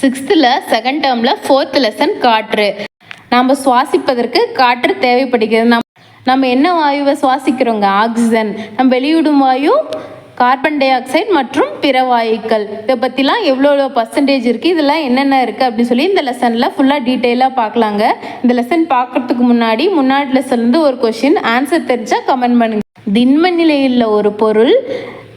சிக்ஸ்த்தில் second டேர்மில் fourth lesson காற்று. நாம் சுவாசிப்பதற்கு காற்று தேவைப்படுகிறது. நம் நம்ம என்ன வாயுவை சுவாசிக்கிறோங்க? ஆக்சிஜன். நம்ம வெளியிடும் வாயு கார்பன் டை ஆக்சைடு மற்றும் பிற வாயுக்கள். இதை பற்றிலாம் எவ்வளோ எவ்வளோ பர்சன்டேஜ் இருக்குது இதெல்லாம் என்னென்ன இருக்குது அப்படின்னு சொல்லி இந்த லெசனில் ஃபுல்லாக டீட்டெயிலாக பார்க்கலாங்க. இந்த லெசன் பார்க்கறதுக்கு முன்னாடி முன்னாடி லெசன்லேருந்து ஒரு கொஷின் ஆன்சர் தெரிஞ்சால் கமெண்ட் பண்ணுங்க. திண்ம நிலையில் ஒரு பொருள்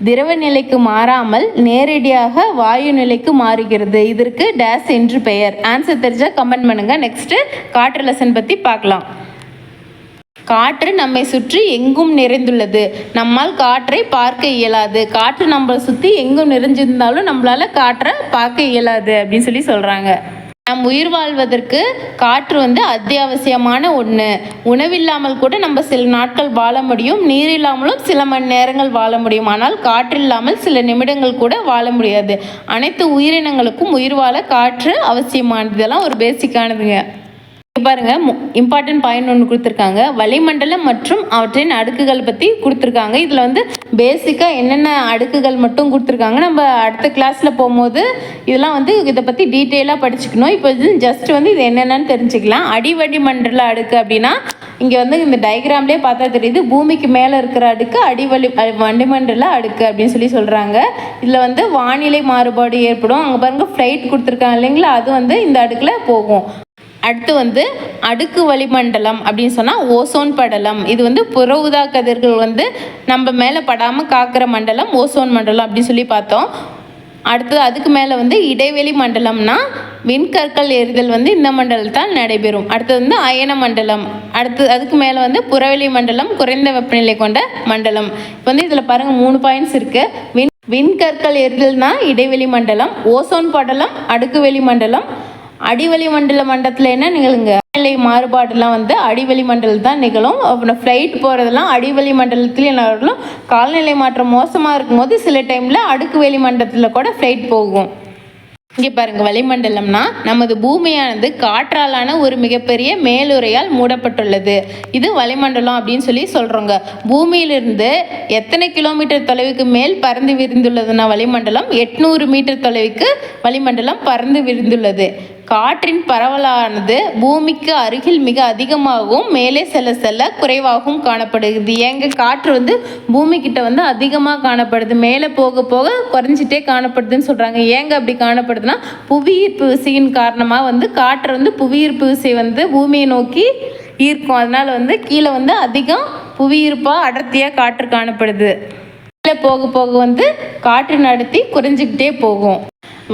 திரவ நிலைக்கு மாறாமல் நேரடியாக வாயு நிலைக்கு மாறுகிறது. இதற்கு டேஸ் என்று பெயர். ஆன்சர் தெரிஞ்சால் கமெண்ட் பண்ணுங்க. நெக்ஸ்ட் காற்று லெசன் பற்றி பார்க்கலாம். காற்று நம்மை சுற்றி எங்கும் நிறைந்துள்ளது. நம்மால் காற்றை பார்க்க இயலாது. காற்று நம்மளை சுற்றி எங்கும் நிறைஞ்சிருந்தாலும் நம்மளால் காற்றை பார்க்க இயலாது அப்படின்னு சொல்லி சொல்கிறாங்க நம் உயிர் வாழ்வதற்கு காற்று வந்து அத்தியாவசியமான ஒன்று உணவில்லாமல் கூட நம்ம சில நாட்கள் வாழ முடியும். நீர் இல்லாமலும் சில மணி நேரங்கள் வாழ முடியும். ஆனால் காற்று இல்லாமல் சில நிமிடங்கள் கூட வாழ முடியாது. அனைத்து உயிரினங்களுக்கும் உயிர் வாழ காற்று அவசியமானது. இதெல்லாம் ஒரு பேசிக்கானதுங்க பாருங்க இம்பார்ட்டன்ட் பாயிண்ட் ஒன்று கொடுத்துருக்காங்க. வளிமண்டலம் மற்றும் அவற்றின் அடுக்குகள் பற்றி கொடுத்துருக்காங்க. இதில் வந்து பேசிக்காக என்னென்ன அடுக்குகள் மட்டும் கொடுத்துருக்காங்க நம்ம அடுத்த கிளாஸில் போகும்போது இதெல்லாம் வந்து இதை பற்றி டீட்டெயிலாக படிச்சுக்கணும். இப்போ இது ஜஸ்ட் வந்து இது என்னென்னு தெரிஞ்சுக்கலாம். அடிவடி மண்டல அடுக்கு அப்படின்னா இங்கே வந்து இந்த டயக்ராம்லேயே பார்த்தா தெரியுது பூமிக்கு மேலே இருக்கிற அடுக்கு அடிவழி வண்டிமண்டல அடுக்கு அப்படின்னு சொல்லி சொல்கிறாங்க இதில் வந்து வானிலை மாறுபாடு ஏற்படும். அங்கே பாருங்க ஃப்ளைட் கொடுத்துருக்காங்க இல்லைங்களா? அது வந்து இந்த அடுக்கில் போகும். அடுத்து வந்து அடுக்கு வளிமண்டலம் அப்படின்னு சொன்னால் ஓசோன் படலம். இது வந்து புற ஊதா கதிர்கள் வந்து நம்ம மேலே படாமல் காக்கிற மண்டலம் ஓசோன் மண்டலம் அப்படின்னு சொல்லி பார்த்தோம். அடுத்து அதுக்கு மேலே வந்து இடைவெளி மண்டலம்னா விண்கற்கள் எரிதல் வந்து இந்த மண்டலத்தால் நடைபெறும். அடுத்தது வந்து அயன மண்டலம். அடுத்து அதுக்கு மேலே வந்து புறவெளி மண்டலம் குறைந்த வெப்பநிலை கொண்ட மண்டலம். இப்போ வந்து இதில் பாருங்கள் மூணு பாயிண்ட்ஸ் இருக்குது விண் விண்கற்கள் எரிதல்னா இடைவெளி மண்டலம் ஓசோன் படலம் அடுக்குவெளி மண்டலம் அடிவளி மண்டல மண்டலத்தில் என்ன நிகழுங்க? வானிலை மாறுபாடுலாம் வந்து அடிவளி மண்டலம் தான் நிகழும். அப்புறம் ஃப்ளைட் போகிறதெல்லாம் அடிவளி மண்டலத்தில் என்ன காலநிலை மாற்றம் மோசமாக இருக்கும்போது சில டைமில் அடுக்கு வெளி மண்டலத்தில் கூட ஃப்ளைட் போகும். இங்கே பாருங்கள் வளிமண்டலம்னா நமது பூமியானது காற்றாலான ஒரு மிகப்பெரிய மேலுறையால் மூடப்பட்டுள்ளது. இது வளிமண்டலம் அப்படின்னு சொல்லி சொல்கிறோங்க பூமியிலிருந்து எத்தனை கிலோமீட்டர் தொலைவுக்கு மேல் பறந்து விரிந்துள்ளதுன்னா வளிமண்டலம் எட்நூறு மீட்டர் தொலைவுக்கு வளிமண்டலம் பறந்து விரிந்துள்ளது. காற்றின் பரவலானது பூமிக்கு அருகில் மிக அதிகமாகவும் மேலே செல்ல செல்ல குறைவாகவும் காணப்படுகிறது. ஏங்க காற்று வந்து பூமி கிட்ட வந்து அதிகமாக காணப்படுது மேலே போக போக குறைஞ்சிட்டே காணப்படுதுன்னு சொல்கிறாங்க ஏங்க அப்படி காணப்படுதுன்னா புவியீர்ப்பு விசையின் காரணமாக வந்து காற்று வந்து புவியீர்ப்பு விசை வந்து பூமியை நோக்கி ஈர்க்கும். அதனால வந்து கீழே வந்து அதிகம் புவியீர்ப்பாக அடர்த்தியாக காற்று காணப்படுது. கீழே போக போக வந்து காற்றின் அடர்த்தி குறைஞ்சிக்கிட்டே போகும்.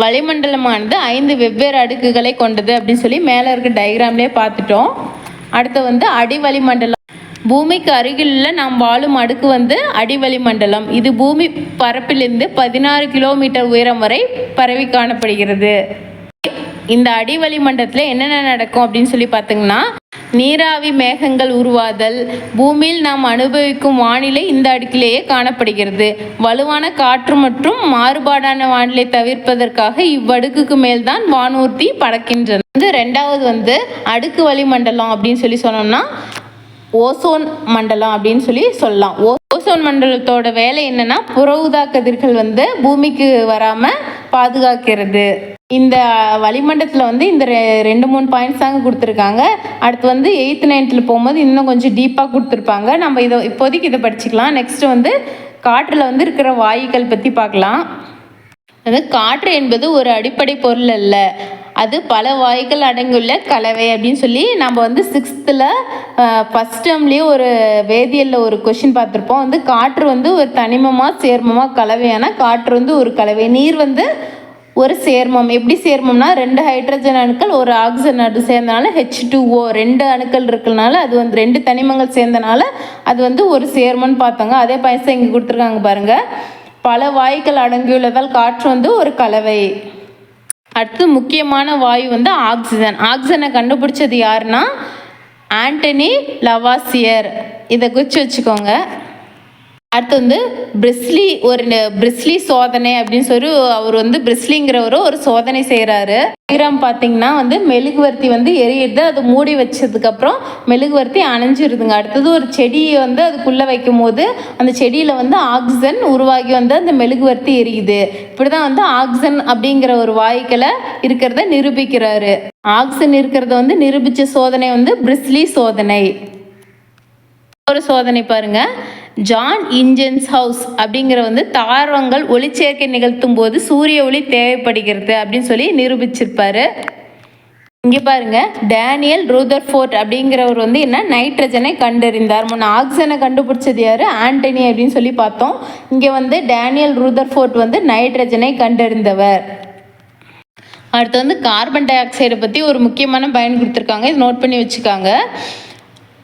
வளிமண்டலமானது ஐந்து வெவ்வேறு அடுக்குகளை கொண்டது அப்படின்னு சொல்லி மேலே இருக்க டயக்ராம்லேயே பார்த்துட்டோம். அடுத்து வந்து அடிவளிமண்டலம். பூமிக்கு அருகிலுள்ள நாம் வாழும் அடுக்கு வந்து அடிவளிமண்டலம். இது பூமி பரப்பிலிருந்து பதினாறு கிலோமீட்டர் உயரம் வரை பரவி காணப்படுகிறது. இந்த அடிவளி மண்டலத்தில் என்னென்ன நடக்கும் அப்படின்னு சொல்லி பார்த்தீங்கன்னா நீராவி மேகங்கள் உருவாதல். பூமியில் நாம் அனுபவிக்கும் வானிலை இந்த அடுக்கிலேயே காணப்படுகிறது. வலுவான காற்று மற்றும் மாறுபாடான வானிலை தவிர்ப்பதற்காக இவ்வடுக்குக்கு மேல்தான் வானூர்த்தி பறக்கின்றன வந்து ரெண்டாவது வந்து அடுக்கு வளிமண்டலம் அப்படின்னு சொல்லி சொன்னோம்னா ஓசோன் மண்டலம் அப்படின்னு சொல்லி சொல்லலாம். ஓசோன் மண்டலத்தோட வேலை என்னன்னா புற ஊதா கதிர்கள் வந்து பூமிக்கு வராமல் பாதுகாக்கிறது. இந்த வளிமண்டலத்தில் வந்து இந்த ரெ- ரெண்டு மூணு பாயிண்ட்ஸ் தாங்க கொடுத்துருக்காங்க. அடுத்து வந்து எயித்து நைன்த்தில் போகும்போது இன்னும் கொஞ்சம் டீப்பாக கொடுத்துருப்பாங்க. நம்ம இதை இப்போதைக்கு இதை படிச்சுக்கலாம். நெக்ஸ்ட்டு வந்து காற்றில் வந்து இருக்கிற வாயுக்கள் பற்றி பார்க்கலாம். அது காற்று என்பது ஒரு அடிப்படை பொருள் அல்ல. அது பல வாயுக்கள் அடங்கியுள்ள கலவை அப்படின்னு சொல்லி நம்ம வந்து சிக்ஸ்த்தில் ஃபஸ்ட் டேர்ம்லேயே ஒரு வேதியியலில் ஒரு கொஷின் பார்த்துருப்போம். வந்து காற்று வந்து ஒரு தனிமமாக சேர்மமாக கலவையான காற்று வந்து ஒரு கலவை. நீர் வந்து ஒரு சேர்மம். எப்படி சேர்மம்னா ரெண்டு ஹைட்ரஜன் அணுக்கள் ஒரு ஆக்சிஜன் அணு சேர்ந்தனால ஹெச் டூஓ ரெண்டு அணுக்கள் இருக்கிறனால அது வந்து ரெண்டு தனிமங்கள் சேர்ந்தனால அது வந்து ஒரு சேர்மம்னு பார்த்தாங்க. அதே பைசா இங்கே கொடுத்துருக்காங்க பாருங்கள் பல வாயுக்கள் அடங்கியுள்ளதால் காற்று வந்து ஒரு கலவை. அடுத்து முக்கியமான வாயு வந்து ஆக்சிஜன் ஆக்சிஜனை கண்டுபிடிச்சது யாருன்னா ஆண்டனி லவாசியர். இதை குறித்து வச்சுக்கோங்க. அடுத்து வந்து பிரிஸ்லி ஒரு பிரிஸ்லி சோதனை அப்படின்னு சொல்லி அவர் வந்து பிரிஸ்லிங்கிறவர் ஒரு சோதனை செய்கிறாரு டயக்ராம் பார்த்தீங்கன்னா வந்து மெழுகுவர்த்தி வந்து எரியுது அது மூடி வச்சதுக்கப்புறம் மெழுகுவர்த்தி அணைஞ்சிருதுங்க. அடுத்தது ஒரு செடியை வந்து அதுக்குள்ளே வைக்கும் போது அந்த செடியில் வந்து ஆக்சிஜன் உருவாகி வந்து அந்த மெழுகுவர்த்தி எரியுது. இப்படி தான் வந்து ஆக்சிஜன் அப்படிங்கிற ஒரு வாயுக்களை இருக்கிறத நிரூபிக்கிறாரு. ஆக்சிஜன் இருக்கிறத வந்து நிரூபித்த சோதனை வந்து பிரிஸ்லி சோதனை. ஒரு சோதனை பாருங்கள் ஜான் இன்ஜென்ஸ் ஹவுஸ் அப்படிங்கிற வந்து தாரங்கள் ஒளிச்சேர்க்கை நிகழ்த்தும் போது சூரிய ஒளி தேவைப்படுகிறது அப்படின்னு சொல்லி நிரூபிச்சிருப்பாரு. இங்கே பாருங்க டேனியல் ரூதர்ஃபோர்ட் அப்படிங்கிறவர் வந்து என்ன? நைட்ரஜனை கண்டறிந்தார். முன்ன ஆக்சிஜனை கண்டுபிடிச்சது யார்? ஆண்டனி அப்படின்னு சொல்லி பார்த்தோம். இங்கே வந்து டேனியல் ரூதர்ஃபோர்ட் வந்து நைட்ரஜனை கண்டறிந்தவர். அடுத்து வந்து கார்பன் டை ஆக்சைடை பற்றி ஒரு முக்கியமான பயன் கொடுத்துருக்காங்க. இது நோட் பண்ணி வச்சுக்காங்க.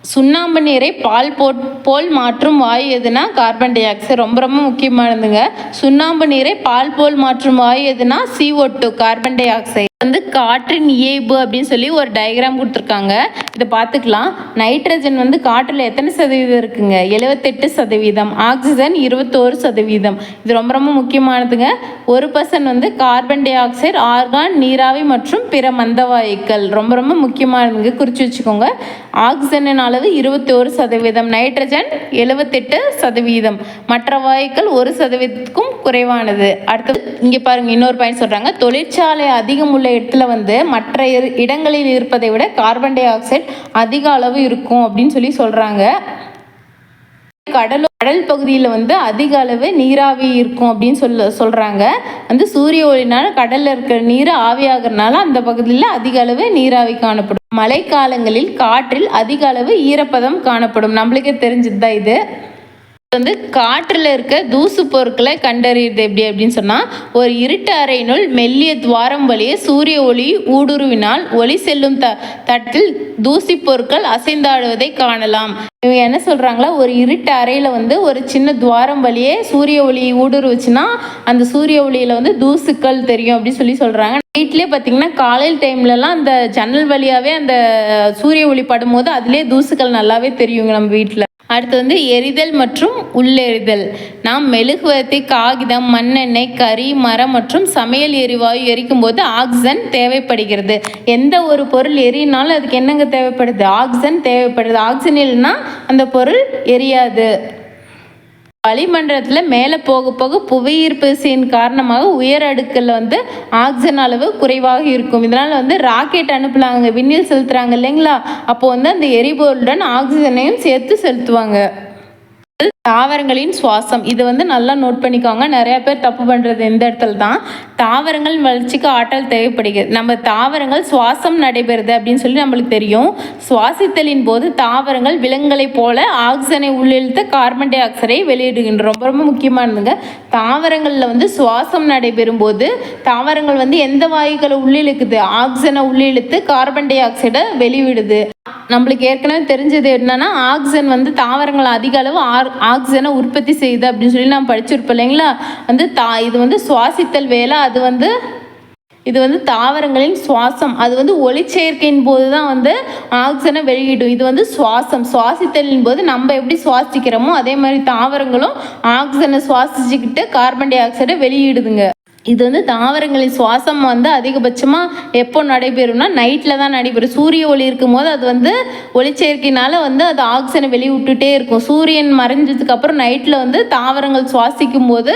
சுண்ணாம்பு நீரை பால் போட் போல் மாற்றும் வாயு எதுனா கார்பன் டை ஆக்சைடு ரொம்ப ரொம்ப முக்கியமானதுங்க. சுண்ணாம்பு நீரை பால் போல் மாற்றும் வாயு எதுனா CO two carbon dioxide வந்து காற்றின் இயைபு அப்படின்னு சொல்லி ஒரு டயக்ராம் கொடுத்துருக்காங்க. இதை பார்த்துக்கலாம். நைட்ரஜன் வந்து காற்றில் எத்தனை சதவீதம் இருக்குங்க? எழுபத்தெட்டு சதவீதம். ஆக்சிஜன் இருபத்தோரு சதவீதம். இது ரொம்ப ரொம்ப முக்கியமானதுங்க. ஒரு பர்சன்ட் வந்து கார்பன் டை ஆக்சைடு ஆர்கான் நீராவி மற்றும் பிற மந்த வாயுக்கள் ரொம்ப ரொம்ப முக்கியமானதுங்க. குறித்து வச்சுக்கோங்க. ஆக்சிஜனின் அளவு இருபத்தோரு சதவீதம். நைட்ரஜன் எழுபத்தெட்டு சதவீதம். மற்ற வாயுக்கள் ஒரு சதவீதத்துக்கும் குறைவானது. அடுத்தது இங்கே பாருங்கள் இன்னொரு பாயிண்ட் சொல்கிறாங்க தொழிற்சாலை அதிகம் உள்ள இடத்துல வந்து மற்ற இடங்களில் இருப்பதை விட கார்பன் டை ஆக்சைடு அதிக அளவு இருக்கும் அப்படின்னு சொல்லி சொல்கிறாங்க கடல் கடல் பகுதியில் வந்து அதிக அளவு நீராவி இருக்கும் அப்படின்னு சொல்ல சொல்கிறாங்க வந்து சூரிய ஒளினால் கடலில் இருக்கிற நீர் ஆவியாகிறனால அந்த பகுதியில் அதிக அளவு நீராவி காணப்படும். மழைக்காலங்களில் காற்றில் அதிக அளவு ஈரப்பதம் காணப்படும். நம்மளுக்கே தெரிஞ்சது தான் இது. வந்து காற்றில் இருக்க தூசு பொருட்களை கண்டறியுது எப்படி அப்படின்னு சொன்னால் ஒரு இருட்டு அறையினுள் மெல்லிய துவாரம் வழியே சூரிய ஒளி ஊடுருவினால் ஒளி செல்லும் த தட்டில் தூசி பொருட்கள் அசைந்தாடுவதை காணலாம். இவங்க என்ன சொல்கிறாங்களா ஒரு இருட்டு அறையில் வந்து ஒரு சின்ன துவாரம் வழியே சூரிய ஒளி ஊடுருவுச்சுன்னா அந்த சூரிய ஒளியில் வந்து தூசுக்கள் தெரியும் அப்படின்னு சொல்லி சொல்கிறாங்க நைட்லேயே பார்த்தீங்கன்னா காலையில் டைம்லலாம் அந்த ஜன்னல் வழியாகவே அந்த சூரிய ஒளி படும்போது அதுலேயே தூசுக்கள் நல்லாவே தெரியுங்க நம்ம வீட்டில் அடுத்து வந்து எரிதல் மற்றும் உள்ளெரிதல். நாம் மெழுகுவர்த்தி காகிதம் மண்ணெண்ணெய் கறி மரம் மற்றும் சமையல் எரிவாயு எரிக்கும் போது ஆக்சிஜன் தேவைப்படுகிறது. எந்த ஒரு பொருள் எரியினாலும் அதுக்கு என்னங்க தேவைப்படுது? ஆக்சிஜன் தேவைப்படுது. ஆக்சிஜன் இல்லைன்னா அந்த பொருள் எரியாது. வளிமண்டலத்தில் மேலே போக போக புவியீர்ப்பு விசையின் காரணமாக உயர் அடுக்கில் வந்து ஆக்சிஜன் அளவு குறைவாக இருக்கும். இதனால் வந்து ராக்கெட் அனுப்பலாங்க விண்ணில் செலுத்துகிறாங்க இல்லைங்களா? அப்போது வந்து அந்த எரிபொருளுடன் ஆக்சிஜனையும் சேர்த்து செலுத்துவாங்க. தாவரங்களின் சுவாசம். இது வந்து நல்லா நோட் பண்ணிக்கோங்க. நிறைய பேர் தப்பு பண்ணுறது எந்த இடத்துல தான். தாவரங்கள் வளர்ச்சிக்கு ஆற்றல் தேவைப்படுகிறது. நம்ம தாவரங்கள் சுவாசம் நடைபெறுது அப்படின்னு சொல்லி நம்மளுக்கு தெரியும். சுவாசித்தலின் போது தாவரங்கள் விலங்குகளைப் போல ஆக்சிஜனை உள்ளிழுத்து கார்பன் டை ஆக்சைடை வெளியிடுகின்றன. ரொம்ப ரொம்ப முக்கியமானதுங்க. தாவரங்களில் வந்து சுவாசம் நடைபெறும் போது தாவரங்கள் வந்து எந்த வாயுக்களை உள்ளிழுக்குது? ஆக்சிஜனை உள்ளிழுத்து கார்பன் டை ஆக்சைடை வெளிவிடுது. நம்மளுக்கு ஏற்கனவே தெரிஞ்சது என்னன்னா ஆக்சிஜன் வந்து தாவரங்கள் அதிக அளவு ஆர் ஆக்சிஜனை உற்பத்தி செய்யுது அப்படின்னு சொல்லி நான் படிச்சிருப்போம் இல்லைங்களா? வந்து தா இது வந்து சுவாசித்தல் வேலை அது வந்து இது வந்து தாவரங்களின் சுவாசம் அது வந்து ஒளிச்சேர்க்கையின் போது தான் வந்து ஆக்சிஜனை வெளியிடும். இது வந்து சுவாசம் சுவாசித்தலின் போது நம்ம எப்படி சுவாசிக்கிறோமோ அதே மாதிரி தாவரங்களும் ஆக்சிஜனை சுவாசிச்சுக்கிட்டு கார்பன் டை ஆக்சைடை வெளியிடுதுங்க. இது வந்து தாவரங்களின் சுவாசம் வந்து அதிகபட்சமாக எப்போ நடைபெறும்னா நைட்டில் தான் நடைபெறும். சூரிய ஒளி இருக்கும்போது அது வந்து ஒளிச்சேர்க்கையினால வந்து அது ஆக்சிஜனை வெளிவிட்டுட்டே இருக்கும். சூரியன் மறைஞ்சதுக்கப்புறம் நைட்டில் வந்து தாவரங்கள் சுவாசிக்கும் போது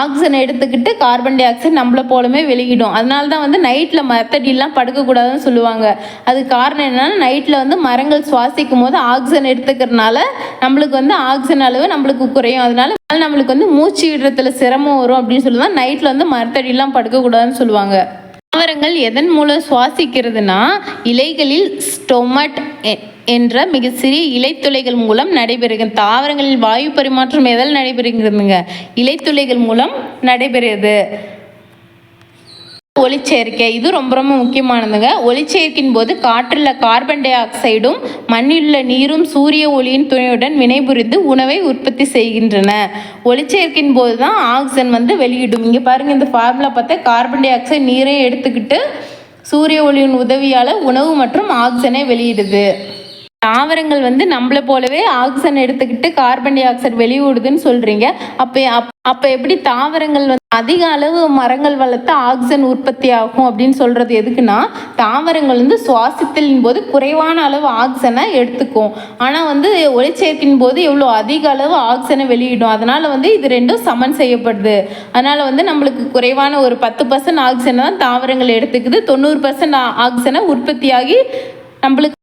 ஆக்சிஜனை எடுத்துக்கிட்டு கார்பன் டை ஆக்சைடு நம்மளை போலமே வெளியிடும். அதனால தான் வந்து நைட்டில் மரத்தடியெல்லாம் படுக்கக்கூடாதுன்னு சொல்லுவாங்க. அது காரணம் என்னென்னா நைட்டில் வந்து மரங்கள் சுவாசிக்கும் போது ஆக்சிஜன் எடுத்துக்கிறதுனால நம்மளுக்கு வந்து ஆக்சிஜன் அளவு நம்மளுக்கு குறையும். அதனால நம்மளுக்கு வந்து மூச்சு விடுறதுல சிரமம் வரும் அப்படின்னு சொல்லி தான் நைட்டில் வந்து மரத்தடியெல்லாம் படுக்கக்கூடாதுன்னு சொல்லுவாங்க. தாவரங்கள் எதன் மூலம் சுவாசிக்கிறதுனா இலைகளில் ஸ்டொமட் என்ற மிக சிறிய இலைத்துளைகள் மூலம் நடைபெறுகிறது தாவரங்களில் வாயு பரிமாற்றம் எதில் நடைபெறுகிறதுங்க? இலைத்துளைகள் மூலம் நடைபெறுகிறது. ஒளிச்சேர்க்கை. இது ரொம்ப ரொம்ப முக்கியமானதுங்க. ஒளிச்சேர்க்கையின் போது காற்றில் கார்பன் டை ஆக்சைடும் மண்ணிலுள்ள நீரும் சூரிய ஒளியின் துணையுடன் வினைபுரிந்து உணவை உற்பத்தி செய்கின்றன. ஒளிச்சேர்க்கையின் போது தான் ஆக்சிஜன் வந்து வெளியிடும். இங்கே பாருங்கள் இந்த ஃபார்முலா பார்த்தா கார்பன் டை ஆக்சைடு நீரை எடுத்துக்கிட்டு சூரிய ஒளியின் உதவியால் உணவு மற்றும் ஆக்சிஜனை வெளியிடுது. தாவரங்கள் வந்து நம்மளை போலவே ஆக்சிஜன் எடுத்துக்கிட்டு கார்பன் டை ஆக்சைடு வெளியிடுதுன்னு சொல்றீங்க. அப்போ அப் அப்போ எப்படி தாவரங்கள் வந்து அதிக அளவு மரங்கள் வளர்த்து ஆக்சிஜன் உற்பத்தி ஆகும் அப்படின்னு சொல்றது எதுக்குன்னா தாவரங்கள் வந்து சுவாசித்தலின் போது குறைவான அளவு ஆக்சிஜனை எடுத்துக்கும். ஆனால் வந்து ஒளிச்சேர்க்கையின் போது எவ்வளோ அதிக அளவு ஆக்சிஜனை வெளியிடும். அதனால வந்து இது ரெண்டும் சமன் செய்யப்படுது. அதனால வந்து நம்மளுக்கு குறைவான ஒரு பத்து பர்சன்ட் ஆக்சிஜனை தான் தாவரங்கள் எடுத்துக்குது. தொண்ணூறு பர்சன்ட் ஆக்சிஜனை உற்பத்தியாகி நம்மளுக்கு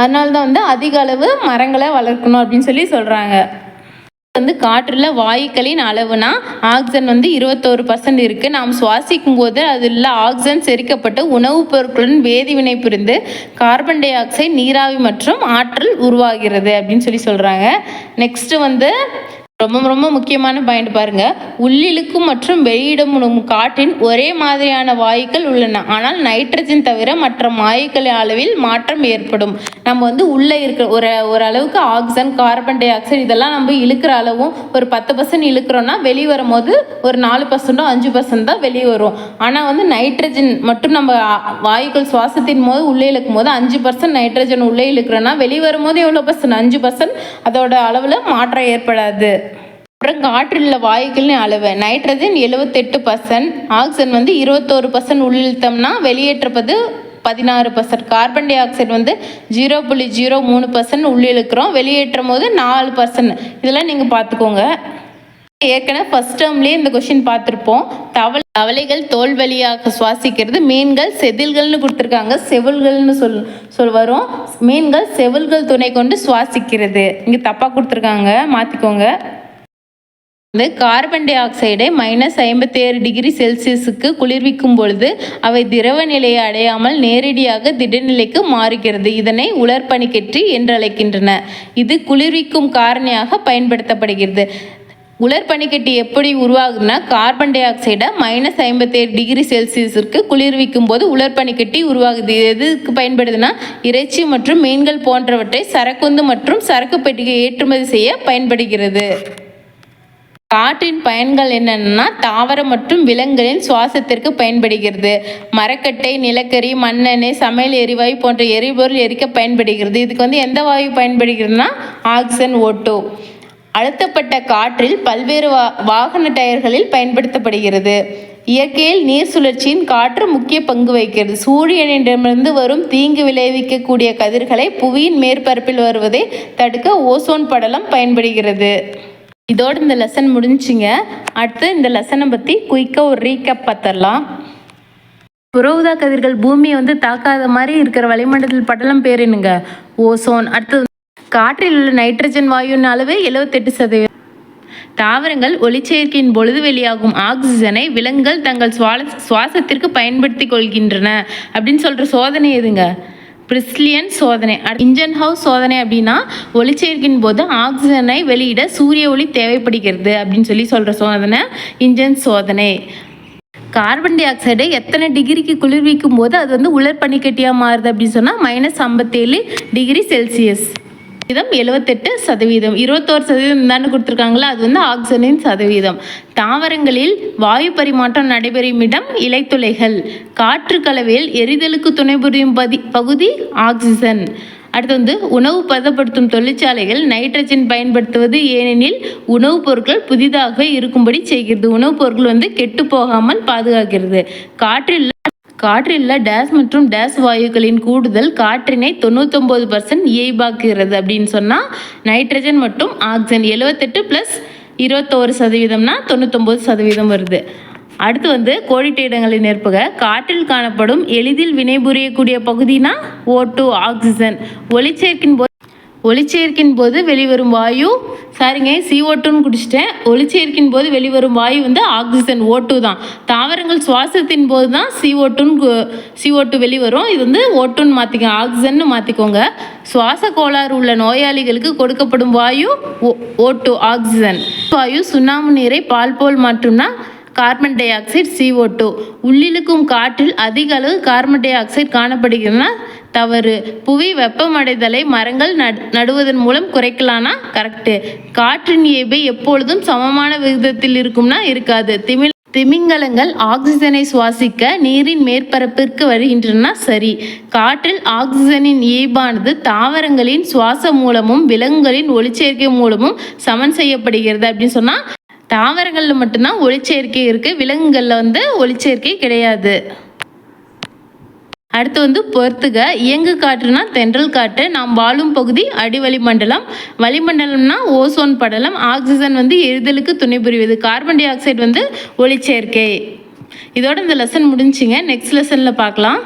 அதனால தான் வந்து அதிக அளவு மரங்களை வளர்க்கணும் அப்படின்னு சொல்லி சொல்கிறாங்க வந்து காற்றில் வாயுக்களின் அளவுனா ஆக்சிஜன் வந்து இருபத்தோரு பர்சன்ட் இருக்குது நாம் சுவாசிக்கும் போது அதில் ஆக்சிஜன் செரிக்கப்பட்டு உணவுப் பொருட்களுடன் வேதிவினை புரிந்து கார்பன் டை ஆக்சைடு நீராவி மற்றும் ஆற்றல் உருவாகிறது அப்படின்னு சொல்லி சொல்கிறாங்க நெக்ஸ்ட்டு வந்து ரொம்ப ரொம்ப முக்கியமான பாயிண்ட் பாருங்க. உள்ளிழுக்கும் மற்றும் வெளியிடும் காற்றின் ஒரே மாதிரியான வாயுக்கள் உள்ளன. ஆனால் நைட்ரஜன் தவிர மற்ற வாயுக்கள் அளவில் மாற்றம் ஏற்படும். நம்ம வந்து உள்ளே இருக்கிற ஒரு ஒரு அளவுக்கு ஆக்சிஜன் கார்பன் டை ஆக்சைடு இதெல்லாம் நம்ம இழுக்கிற அளவும் ஒரு பத்து பர்சன்ட் இழுக்கிறோன்னா வெளியே வரும்போது ஒரு நாலு பர்சன்டோ அஞ்சு பர்சன்ட் தான் வெளியே வரும். ஆனால் வந்து நைட்ரஜன் மட்டும் நம்ம வாயுக்கள் சுவாசத்தின் போது உள்ளே இழுக்கும் போது அஞ்சு பர்சன்ட் நைட்ரஜன் உள்ளே இழுக்கிறோன்னா வெளியே வரும்போது எவ்வளோ பர்சன்ட் அஞ்சு பர்சன்ட் அதோட அளவில் மாற்றம் ஏற்படாது. அப்புறம் காற்றில் உள்ள வாயுக்களின் அளவு. நைட்ரஜன் எழுவத்தெட்டு பர்சன்ட் ஆக்சிஜன் வந்து இருபத்தோரு பர்சன்ட் உள்ளிழுத்தம்னா வெளியேற்றப்பது பதினாறு பர்சன்ட் கார்பன் டை ஆக்சைடு வந்து ஜீரோ புள்ளி ஜீரோ மூணு பர்சன்ட் உள்ளிழுக்கிறோம். வெளியேற்றும் போது நாலு பர்சன்ட் இதெல்லாம் நீங்கள் பார்த்துக்கோங்க. ஏற்கனவே ஃபர்ஸ்ட் டேர்ம்லேயே இந்த கொஷின் பார்த்துருப்போம். தவளை தவளைகள் தோல் வழியாக சுவாசிக்கிறது. மீன்கள் செதில்கள்னு கொடுத்துருக்காங்க. செவில்கள்னு சொல் சொல் வரும். மீன்கள் செவில்கள் துணை கொண்டு சுவாசிக்கிறது. இங்கே தப்பாக கொடுத்துருக்காங்க. மாற்றிக்கோங்க வந்து கார்பன் டை ஆக்சைடை மைனஸ் ஐம்பத்தேழு டிகிரி செல்சியஸுக்கு குளிர்விக்கும் பொழுது அவை திரவ நிலையை அடையாமல் நேரடியாக திடநிலைக்கு மாறுகிறது. இதனை உலர்பனிக்கட்டி என்றழைக்கின்றன. இது குளிர்விக்கும் காரணியாக பயன்படுத்தப்படுகிறது. உலர்பனிக்கட்டி எப்படி உருவாகுதுன்னா கார்பன் டை ஆக்சைடை மைனஸ் ஐம்பத்தேழு டிகிரி செல்சியஸிற்கு குளிர்விக்கும் போது உலர்பனிக்கட்டி உருவாகுது. எதுக்கு பயன்படுதுன்னா இறைச்சி மற்றும் மீன்கள் போன்றவற்றை சரக்குந்து மற்றும் சரக்கு பெட்டிகை ஏற்றுமதி செய்ய பயன்படுகிறது. காற்றின் பயன்கள் என்னென்னா தாவரம் மற்றும் விலங்குகளின் சுவாசத்திற்கு பயன்படுகிறது. மரக்கட்டை நிலக்கரி மண்ணெண்ணெய் சமையல் எரிவாயு போன்ற எரிபொருள் எரிக்க பயன்படுகிறது. இதுக்கு வந்து எந்த வாயு பயன்படுகிறதுனா ஆக்சன் ஓட்டோ. அழுத்தப்பட்ட காற்றில் பல்வேறு வா வாகன டயர்களில் பயன்படுத்தப்படுகிறது. இயற்கையில் நீர் சுழற்சியின் காற்று முக்கிய பங்கு வகிக்கிறது. சூரியனிடமிருந்து வரும் தீங்கு விளைவிக்கக்கூடிய கதிர்களை புவியின் மேற்பரப்பில் வருவதை தடுக்க ஓசோன் படலம் பயன்படுகிறது. இதோட இந்த லெசன் முடிஞ்சுங்க அடுத்து இந்த லெசனை பற்றி குயிக்காக ஒரு ரீகேப் பார்த்துடலாம் புறவுதா கதிர்கள் பூமியை வந்து தாக்காத மாதிரி இருக்கிற வளிமண்டல படலம் பேர் என்னங்க? ஓசோன். அடுத்து காற்றில் உள்ள நைட்ரஜன் வாயுவின் அளவு எழுவத்தெட்டு சதவீதம். தாவரங்கள் ஒளிச்சேர்க்கையின் பொழுது வெளியாகும் ஆக்சிஜனை விலங்குகள் தங்கள் சுவாச சுவாசத்திற்கு பயன்படுத்தி கொள்கின்றன. அப்படின்னு சொல்கிற சோதனை எதுங்க? பிரிஸ்லியன் சோதனை. இன்ஜன் ஹவுஸ் சோதனை அப்படின்னா ஒளிச்சேர்க்கையின் போது ஆக்சிஜனை வெளியிட சூரிய ஒளி தேவைப்படுகிறது அப்படின்னு சொல்லி சொல்கிற சோதனை இன்ஜன் சோதனை. கார்பன் டை ஆக்சைடை எத்தனை டிகிரிக்கு குளிர்விக்கும் போது அது வந்து உலர் பனிக்கட்டியாக மாறுது அப்படின்னு சொன்னால் மைனஸ் ஐம்பத்தேழு டிகிரி செல்சியஸ். சதவீதம் எழுபத்தெட்டு சதவீதம். இருபத்தோரு சதவீதம் தானே கொடுத்துருக்காங்களா? அது வந்து ஆக்சிஜனின் சதவீதம். தாவரங்களில் வாயு பரிமாற்றம் நடைபெறும் இடம் இலைத்துளைகள். காற்று கலவையில் எரிதலுக்கு துணை புரியும் பதி பகுதி ஆக்சிஜன். அடுத்து வந்து உணவு பதப்படுத்தும் தொழிற்சாலைகள் நைட்ரஜன் பயன்படுத்துவது ஏனெனில் உணவுப் பொருட்கள் புதிதாக இருக்கும்படி செய்கிறது. உணவுப் பொருட்கள் வந்து கெட்டு போகாமல் பாதுகாக்கிறது. காற்றில் காற்றில் டேஸ் மற்றும் டேஸ் வாயுக்களின் கூடுதல் காற்றினை தொண்ணூத்தொம்பது பர்சன்ட் இயல்பாக்குகிறது அப்படின்னு சொன்னால் நைட்ரஜன் மற்றும் ஆக்சிஜன் எழுவத்தெட்டு ப்ளஸ் இருபத்தோரு சதவீதம்னா தொண்ணூத்தொம்பது சதவீதம் வருது. அடுத்து வந்து கோடிட்ட இடங்களின் நிரப்புக காற்றில் காணப்படும் எளிதில் வினைபுரியக்கூடிய பகுதினா ஓ டூ ஆக்சிஜன் ஒளிச்சேர்க்கின் போது ஒளிச்சேர்க்கின் போது வெளிவரும் வாயு. சாரிங்க CO2 டூன்னு குடிச்சிட்டேன். ஒளிச்சேர்க்கின் போது வெளிவரும் வாயு வந்து ஆக்சிஜன் ஓ டூ தான். தாவரங்கள் சுவாசத்தின் போது தான் CO2 டூன்னு CO2 டூ வெளிவரும். இது வந்து ஓ டூன்னு மாற்றிக்கோங்க ஆக்சிஜன்னு மாற்றிக்கோங்க சுவாச கோளாறு உள்ள நோயாளிகளுக்கு கொடுக்கப்படும் வாயு ஓ டூ ஆக்சிஜன் வாயு சுண்ணாம்பு நீரை பால் போல் மாற்றும்னா carbon dioxide C O two உள்ளிழுக்கும் காற்றில் அதிக அளவு கார்பன் டை ஆக்சைடு காணப்படுகிறதுனா தவறு. புவி வெப்பமடைதலை மரங்கள் நடுவதன் மூலம் குறைக்கலானா? கரெக்டு காற்றின் இயல்பு எப்பொழுதும் சமமான விகிதத்தில் இருக்கும்னா இருக்காது. திமிழ் திமிங்கலங்கள் ஆக்சிஜனை சுவாசிக்க நீரின் மேற்பரப்பிற்கு வருகின்றன சரி. காற்றில் ஆக்சிஜனின் இயல்பானது தாவரங்களின் சுவாசம் மூலமும் விலங்குகளின் ஒளிச்சேர்க்கை மூலமும் சமன் செய்யப்படுகிறது அப்படின்னு சொன்னால் தாவரங்களில் மட்டும்தான் ஒளிச்சேர்க்கை இருக்குது விலங்குகளில் வந்து ஒளிச்சேர்க்கை கிடையாது. அடுத்து வந்து பொறுத்துக. இயங்கு காற்றுனா தென்றல் காற்று. நாம் வாழும் பகுதி அடிவளிமண்டலம் வளிமண்டலம்னா ஓசோன் படலம். ஆக்சிஜன் வந்து எரிதலுக்கு துணை புரிவது. கார்பன் டை ஆக்சைடு வந்து ஒளிச்சேர்க்கை. இதோட இந்த லெசன் முடிஞ்சுங்க நெக்ஸ்ட் லெசனில் பார்க்கலாம்.